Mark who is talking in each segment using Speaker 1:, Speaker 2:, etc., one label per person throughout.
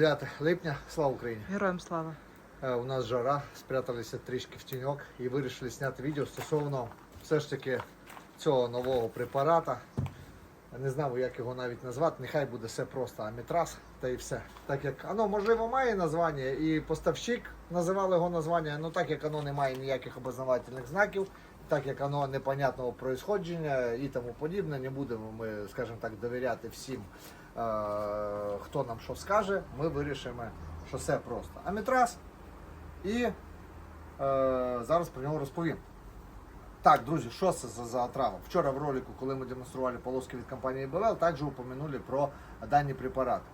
Speaker 1: Друзі, вітаю! 9 липня, слава Україні!
Speaker 2: Героям слава.
Speaker 1: Е, У нас жара, спряталися трішки в тіньок і вирішили зняти відео стосовно все ж таки цього нового препарата. Не знаю, як його навіть назвати, нехай буде все просто амітраз та і все. Так як воно можливо має названня, і поставщик називали його названня, але так як воно не має ніяких обознавательних знаків, так як воно непонятного происходження і тому подібне, не будемо ми, скажімо так, довіряти всім, хто нам що скаже. Ми вирішимо, що все просто. Амітраз і е, зараз про нього розповім. Так, друзі, що це за, за отрава? Вчора в ролику, коли ми демонстрували полоски від компанії БВЛ, також упомянули про дані препарати.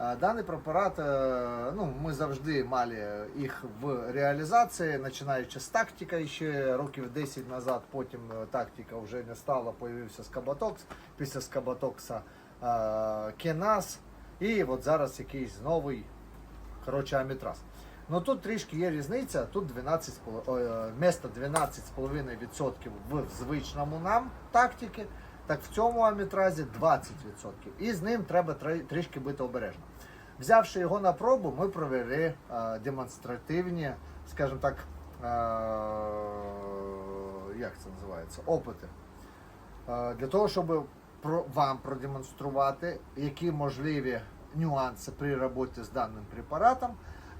Speaker 1: Е, Даний препарат, е, ну, ми завжди мали їх в реалізації, починаючи з тактика ще років 10 назад, потім е, тактика вже не стала, появився скаботокс, після скаботокса е, кенас, і от зараз якийсь новий коротше, амітраз. Ну тут трішки є різниця, тут 12, з поло- ой, е, вместо 12,5% в звичному нам тактики, так в цьому амітразі 20%. І з ним треба трішки бути обережним. Взявши його на пробу, ми провели е, демонстративні, скажімо так, е, як це називається, опити. Е, Для того, щоб про, вам продемонструвати, які можливі нюанси при роботі з даним препаратом,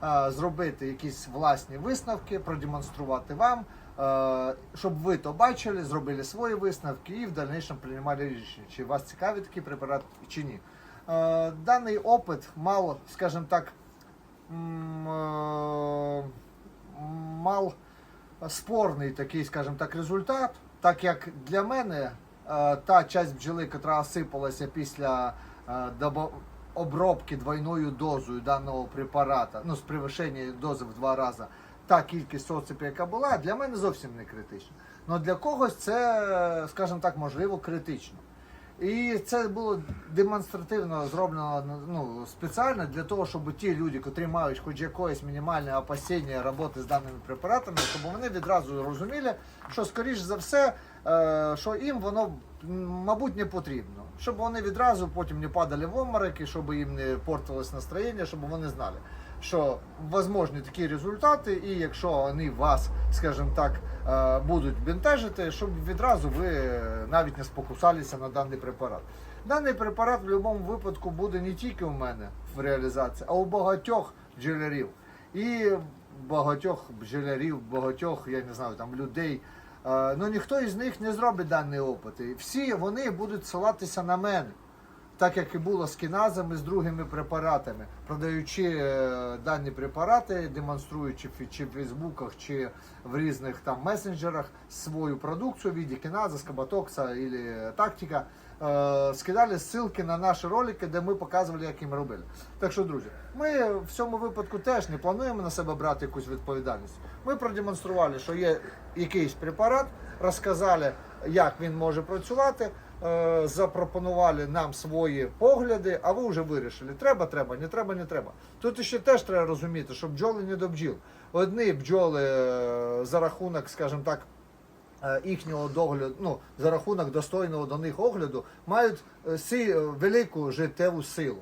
Speaker 1: е, зробити якісь власні висновки, продемонструвати вам, е, щоб ви то бачили, зробили свої висновки і в дальнішому приймали рішення, чи вас цікавить такий препарат чи ні. Е, Даний опит мав, скажімо так, мав спорний такий, скажімо так, результат, так як для мене та часть бджоли, яка осипалася після е, обробки двойною дозою даного препарата, ну з превишення дози в два рази, та кількість оцепі, яка була, для мене зовсім не критична. Але для когось це, е, скажімо так, можливо, критично. І це було демонстративно зроблено ну, спеціально для того, щоб ті люди, котрі мають хоч якоїсь мінімальне опасіння роботи з даними препаратами, щоб вони відразу розуміли, що скоріш за все, е, що їм воно мабуть не потрібно. Щоб вони відразу потім не падали в обмороки, щоб їм не портилось настроєння, щоб вони знали, що возможні такі результати, і якщо вони вас, скажімо так, е, будуть бентежити, щоб відразу ви е, навіть не спокусалися на даний препарат. Даний препарат в будь-якому випадку буде не тільки у мене в реалізації, а у багатьох бджолярів. І багатьох бджолярів, багатьох, я не знаю, там людей. Е, Ну ніхто із них не зробить дані опити. Всі вони будуть ссилатися на мене так як і було з кіназами, з другими препаратами, продаючи е, дані препарати, демонструючи чи в Фейсбуках, чи в різних там месенджерах свою продукцію в віді кіназа, скабатокса або тактика, е, скидали ссылки на наші ролики, де ми показували, як їм робили. Так що, друзі, ми в цьому випадку теж не плануємо на себе брати якусь відповідальність. Ми продемонстрували, що є якийсь препарат, розказали, як він може працювати е, запропонували нам свої погляди, а ви вже вирішили, треба, треба, не треба, не треба. Тут ще теж треба розуміти, що бджоли не до бджіл. Одні бджоли е, за рахунок, скажімо так, їхнього догляду, ну, за рахунок достойного до них огляду, мають е, си, е, велику життєву силу.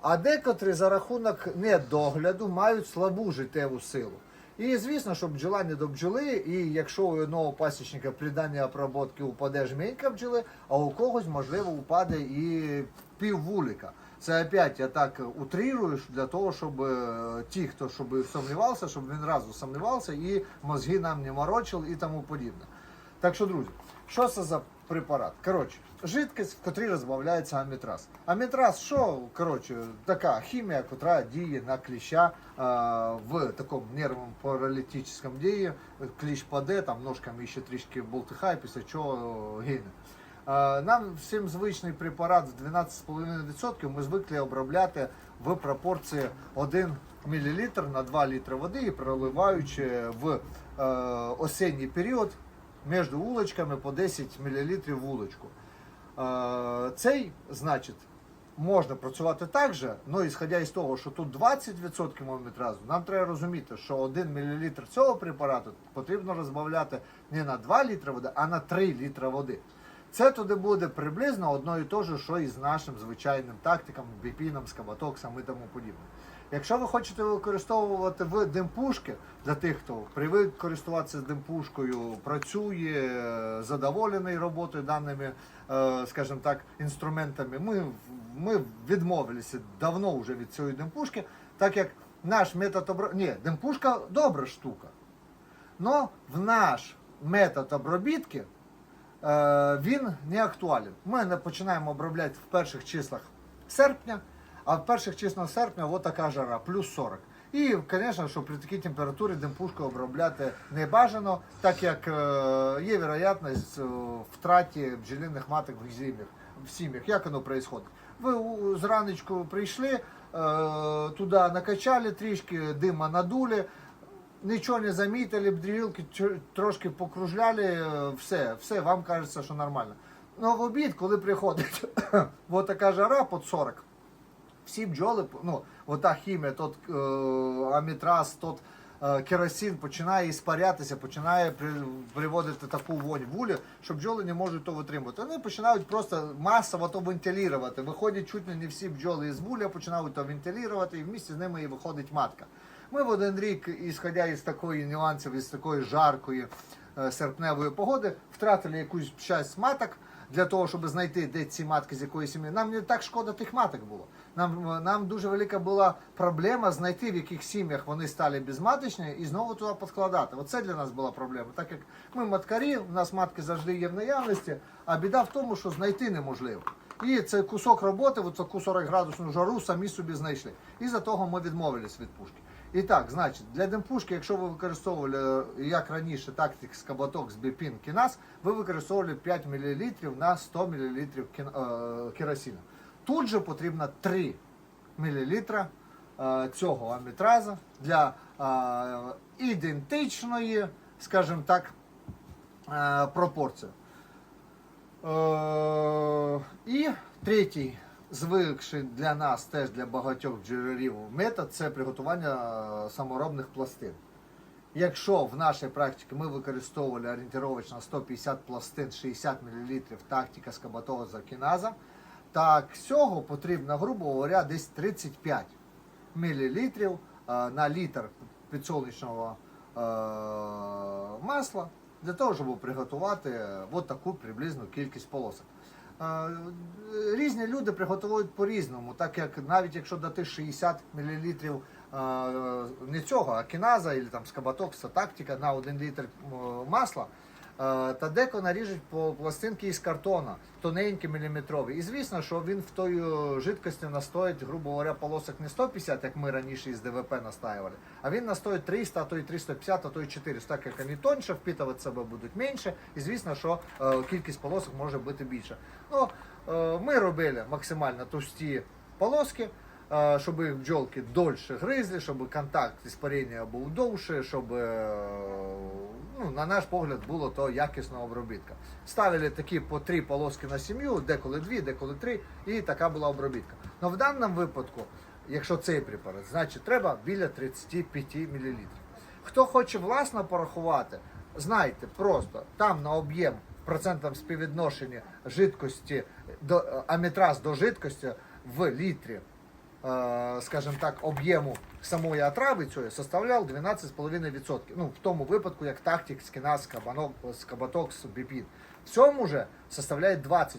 Speaker 1: А декотрі за рахунок недогляду мають слабу життєву силу. І звісно, що бджола не до бджоли, і якщо у одного пасічника при даній обробці упаде жменька бджоли, а у когось, можливо, упаде і пів вулика. Це опять я так утрирую для того, щоб е, ті, хто щоб сумнівався, щоб він разу сумнівався і мозги нам не морочили і тому подібне. Так що, друзі, що це за препарат? Коротше, жидкість, в котрій розбавляється амітраз. Амітраз, що коротше, така хімія, яка діє на кліща е, в такому нервному паралітичному дії. Кліщ паде, там ножками ще трішки болтихає, після чого гине. Е, Нам всім звичний препарат з 12,5% ми звикли обробляти в пропорції 1 мл на 2 літри води і проливаючи в е, осінній період між вулочками по 10 мл вулочку. Цей, значить, можна працювати так же, але ісходя із того, що тут 20% моментразу, нам треба розуміти, що 1 мл цього препарату потрібно розбавляти не на 2 літри води, а на 3 літри води. Це туди буде приблизно одно і те що і з нашим звичайним тактиком, біпіном, скабатоксом і тому подібне. Якщо ви хочете використовувати в димпушки, для тих, хто привик користуватися димпушкою, працює, задоволений роботою даними, е, скажімо так, інструментами, ми, ми відмовилися давно вже від цієї димпушки, так як наш метод обро... Ні, димпушка добра штука. Но в наш метод обробітки е, він не актуален. Ми не починаємо обробляти в перших числах серпня, а в перших числах серпня от така жара, плюс 40. І, звісно, що при такій температурі димпушку обробляти не бажано, так як е, є вероятність е, втраті бджолиних маток в сім'ях. В сім'ях. Як воно відбувається? Ви зранечку прийшли, е, туди накачали трішки, дима надули, нічого не замітили, бдрілки трошки покружляли, все, все, вам кажеться, що нормально. Ну в обід, коли приходить от така жара під 40, всі бджоли, ну, ота хімія, тот е, амітраз, тот е, керосин починає іспарятися, починає при, приводити таку вонь в улі, що бджоли не можуть то витримувати. Вони починають просто масово то вентилювати. Виходять чуть не всі бджоли із вуля, починають то вентилювати, і вмісті з ними і виходить матка. Ми в один рік, ісходя із такої нюансів, із такої жаркої е, серпневої погоди, втратили якусь часть маток для того, щоб знайти, де ці матки з якої сім'ї. Нам не так шкода тих маток було. Нам, нам дуже велика була проблема знайти, в яких сім'ях вони стали безматочні і знову туди підкладати. Оце для нас була проблема. Так як ми маткарі, у нас матки завжди є в наявності, а біда в тому, що знайти неможливо. І це кусок роботи, от таку 40 градусну жару самі собі знайшли. І за того ми відмовились від пушки. І так, значить, для демпушки, якщо ви використовували, як раніше, тактик з кабаток з біпін кінас, ви використовували 5 мл на 100 мл е, керосину. Тут же потрібно 3 мл е, цього амітраза для е, ідентичної, скажімо так, пропорції. І третій, звикший для нас, теж для багатьох джерелів метод, це приготування е, саморобних пластин. Якщо в нашій практиці ми використовували орієнтировочно 150 пластин, 60 мл тактика скабатого закіназа, так всього потрібно, грубо говоря, десь 35 мл на літр підсолнечного е, масла для того, щоб приготувати от таку приблизну кількість полосок. Різні люди приготують по-різному, так як навіть якщо дати 60 мл не цього, а кіназа або там скабатокса тактика на 1 літр масла, та деко наріжуть по пластинки із картона, тоненькі міліметрові. І звісно, що він в той е, жидкості настоїть, грубо говоря, полосок не 150, як ми раніше із ДВП настаювали, а він настоїть 300, а то й 350, а то й 400, так як вони тоньше, впитувати себе будуть менше. І звісно, що е, кількість полосок може бути більша. Ну, е, ми робили максимально товсті полоски. е, Щоб бджолки дольше гризли, щоб контакт іспарення був довше, щоб е, ну, на наш погляд було то якісна обробітка. Ставили такі по три полоски на сім'ю, деколи дві, деколи три, і така була обробітка. Но в даному випадку, якщо цей препарат, значить треба біля 35 мл. Хто хоче власно порахувати, знайте просто там на об'єм в процентному співвідношенні жидкості до е, амітраз до жидкості в літрі е, скажімо так, об'єму самої отрави цієї составляв 12,5%. Ну, в тому випадку, як тактик, скіназ, скабанок, скабатокс, біпін. В цьому же составляє 20%.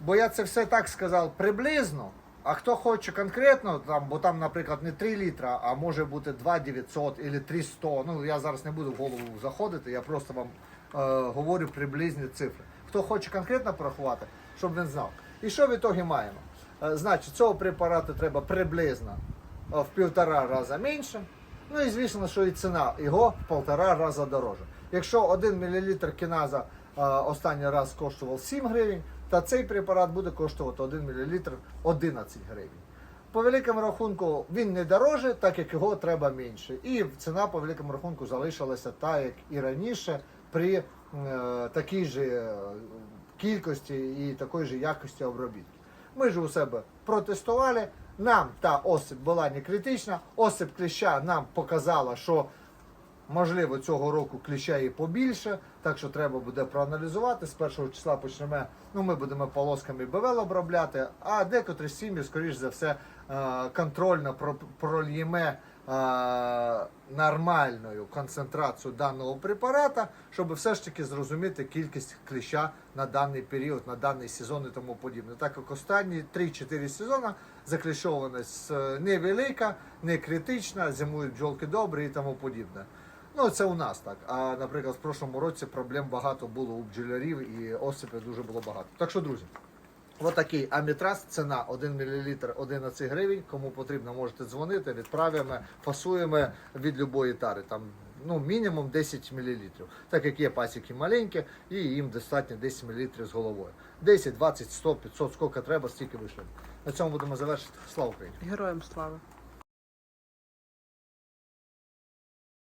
Speaker 1: Бо я це все так сказав приблизно. А хто хоче конкретно, там, бо там, наприклад, не 3 літра, а може бути 2,900 або 300. Ну, я зараз не буду в голову заходити, я просто вам е, говорю приблизні цифри. Хто хоче конкретно порахувати, щоб він знав. І що в ітогі маємо? Е, Значить, цього препарату треба приблизно е, в півтора рази менше. Ну і звісно, що і ціна його в півтора рази дороже. Якщо 1 мл кіназа е, останній раз коштував 7 гривень, то цей препарат буде коштувати 1 мл 11 гривень. По великому рахунку він не дороже, так як його треба менше. І ціна по великому рахунку залишилася та, як і раніше, при е, такій же кількості і такої ж якості обробітки. Ми ж у себе протестували. Нам та осип була не критична. Осип кліща нам показала, що Можливо, цього року кліща і побільше, так що треба буде проаналізувати. З першого числа почнемо. Ну, ми будемо полосками БВЛ обробляти, а декотрі сім'ї, скоріш за все, е, контрольно прольємо нормальною концентрацію даного препарата, щоб все ж таки зрозуміти кількість кліща на даний період, на даний сезон і тому подібне. Так як останні 3-4 сезони закліщованість е, невелика, не критична, зимують бджолки добрі і тому подібне. Ну, це у нас так. А наприклад, в прошлому році проблем багато було у бджолярів і осипів дуже було багато. Так що, друзі, Отакий амітраз, ціна 1 мл 11 гривень. Кому потрібно, можете дзвонити, відправимо, фасуємо від любої тари. Там ну, мінімум 10 мл. Так як є пасіки маленькі, і їм достатньо 10 мл з головою. 10, 20, 100, 500, скільки треба, стільки вийшло. На цьому будемо завершити. Слава Україні!
Speaker 2: Героям слава.